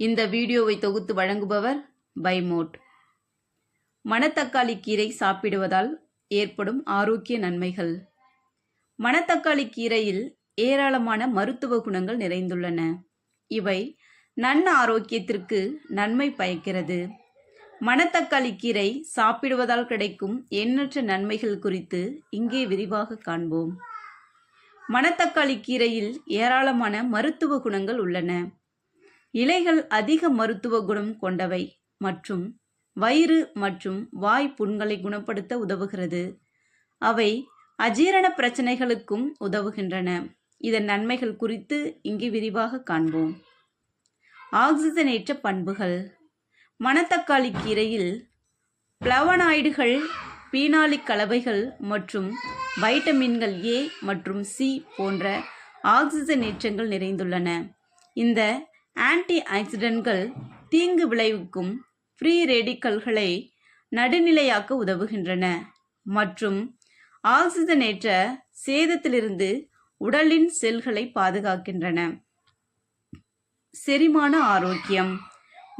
இந்த வீடியோவை தொகுத்து வழங்குபவர் பைமோட். மணத்தக்காளி கீரை சாப்பிடுவதால் ஏற்படும் ஆரோக்கிய நன்மைகள். மணத்தக்காளி கீரையில் ஏராளமான மருத்துவ குணங்கள் நிறைந்துள்ளன. இவை நன் ஆரோக்கியத்திற்கு நன்மை பயக்கிறது. மணத்தக்காளி கீரை சாப்பிடுவதால் கிடைக்கும் எண்ணற்ற நன்மைகள் குறித்து இங்கே விரிவாக காண்போம். மணத்தக்காளி கீரையில் ஏராளமான மருத்துவ குணங்கள் உள்ளன. இலைகள் அதிக மருத்துவ குணம் கொண்டவை மற்றும் வயிறு மற்றும் வாய் புண்களை குணப்படுத்த உதவுகிறது. அவை அஜீரண பிரச்சனைகளுக்கும் உதவுகின்றன. இதன் நன்மைகள் குறித்து இங்கு விரிவாக காண்போம். ஆக்சிஜனேற்ற பண்புகள். மணத்தக்காளி கீரையில் பிளவனாய்டுகள் பீனாலிக் கலவைகள் மற்றும் வைட்டமின்கள் ஏ மற்றும் சி போன்ற ஆக்சிஜனேற்றங்கள் நிறைந்துள்ளன. இந்த ஆன்டி ஆக்சிடென்ட்கள் தீங்கு விளைவிக்கும் ஃப்ரீ ரேடிக்கல்களை நடுநிலையாக்க உதவுகின்றன மற்றும் ஆக்சிஜனேற்ற சேதத்திலிருந்து உடலின் செல்களை பாதுகாக்கின்றன. செரிமான ஆரோக்கியம்.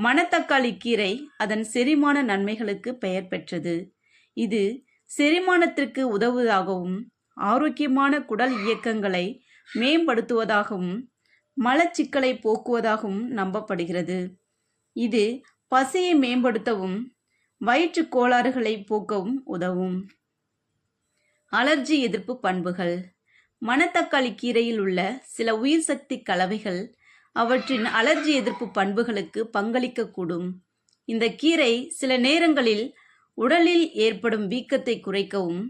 மணத்தக்காளி கீரை அதன் செரிமான நன்மைகளுக்கு பெயர் பெற்றது. இது செரிமானத்திற்கு உதவுவதாகவும் ஆரோக்கியமான குடல் இயக்கங்களை மேம்படுத்துவதாகவும் மலச்சிக்கலை போக்குவதாகவும் நம்பப்படுகிறது. இது பசியை மேம்படுத்தவும் வயிற்றுக் கோளாறுகளை போக்கவும் உதவும். அலர்ஜி எதிர்ப்பு பண்புகள். மணத்தக்காளி கீரையில் உள்ள சில உயிர் சக்தி கலவைகள் அவற்றின் அலர்ஜி எதிர்ப்பு பண்புகளுக்கு பங்களிக்கக்கூடும். இந்த கீரை சில நேரங்களில் உடலில் ஏற்படும் வீக்கத்தை குறைக்கவும்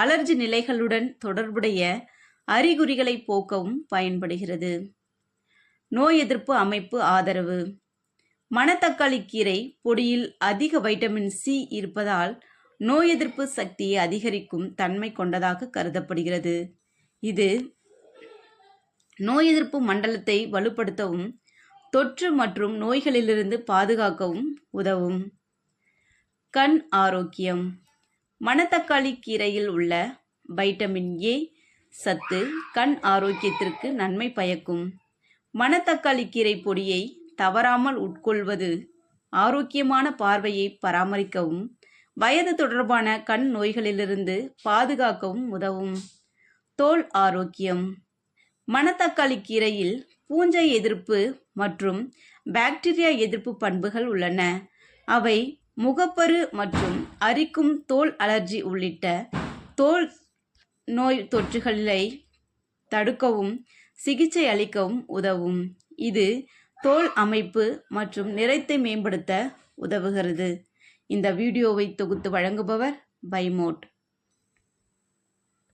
அலர்ஜி நிலைகளுடன் தொடர்புடைய அறிகுறிகளை போக்கவும் பயன்படுகிறது. நோய் எதிர்ப்பு அமைப்பு ஆதரவு. மணத்தக்காளி கீரை பொடியில் அதிக வைட்டமின் சி இருப்பதால் நோய் எதிர்ப்பு சக்தியை அதிகரிக்கும் தன்மை கொண்டதாக கருதப்படுகிறது. இது நோய் எதிர்ப்பு மண்டலத்தை வலுப்படுத்தவும் தொற்று மற்றும் நோய்களிலிருந்து பாதுகாக்கவும் உதவும். கண் ஆரோக்கியம். மணத்தக்காளி கீரையில் உள்ள வைட்டமின் ஏ சத்து கண் ஆரோக்கியத்திற்கு நன்மை பயக்கும். மணத்தக்காளி கீரை பொடியை தவறாமல் உட்கொள்வது ஆரோக்கியமான பார்வையை பராமரிக்கவும் வயது தொடர்பான கண் நோய்களிலிருந்து பாதுகாக்கவும் உதவும். தோல் ஆரோக்கியம். மணத்தக்காளி கீரையில் பூஞ்சை எதிர்ப்பு மற்றும் பாக்டீரியா எதிர்ப்பு பண்புகள் உள்ளன. அவை முகப்பரு மற்றும் அரிக்கும் தோல் அலர்ஜி உள்ளிட்ட தோல் நோய் தொற்றுகளை தடுக்கவும் சிகிச்சை அளிக்கவும் உதவும். இது தோல் அமைப்பு மற்றும் நிறத்தை மேம்படுத்த உதவுகிறது. இந்த வீடியோவை தொகுத்து வழங்குபவர் பைமோட்.